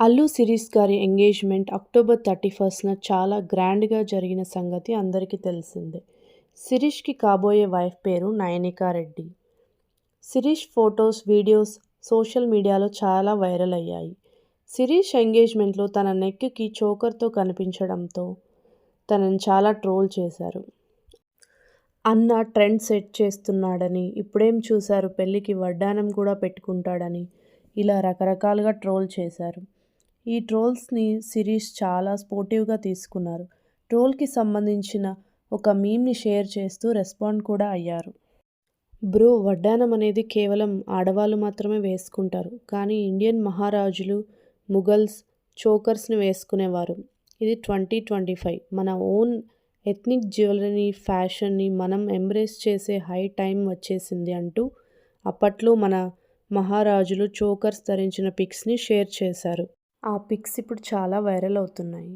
అల్లు సిరీస్ గారి engagement October thirty ఫస్ట్న చాలా గ్రాండ్గా జరిగిన సంగతి అందరికీ తెలిసిందే. శిరీష్కి కాబోయే వైఫ్ పేరు Nayanika Reddy. Sirish photos videos social మీడియాలో చాలా వైరల్ అయ్యాయి. శిరీష్ ఎంగేజ్మెంట్లో తన నెక్కి చోకర్తో కనిపించడంతో తనని చాలా ట్రోల్ చేశారు. అన్న ట్రెండ్ సెట్ చేస్తున్నాడని ఇప్పుడేం చూశారు పెళ్ళికి వడ్డానం కూడా పెట్టుకుంటాడని ఇలా రకరకాలుగా ట్రోల్ చేశారు. ఈ ట్రోల్స్ని శిరీష్ చాలా స్పోర్టివ్గా తీసుకున్నారు. ట్రోల్కి సంబంధించిన ఒక మీమ్ని షేర్ చేస్తూ రెస్పాండ్ కూడా అయ్యారు. బ్రో వడ్డానం అనేది కేవలం ఆడవాళ్ళు మాత్రమే వేసుకుంటారు. కానీ ఇండియన్ మహారాజులు ముఘల్స్ చోకర్స్ని వేసుకునేవారు. ఇది ట్వంటీ ట్వంటీ ఫైవ్. మన ఓన్ ఎథ్నిక్ జ్యువెలరీని ఫ్యాషన్ని మనం ఎంబ్రేస్ చేసే హై టైం వచ్చేసింది అంటూ అప్పట్లో మన మహారాజులు చోకర్స్ ధరించిన పిక్స్ని షేర్ చేశారు. ఆ పిక్స్ ఇప్పుడు చాలా వైరల్ అవుతున్నాయి.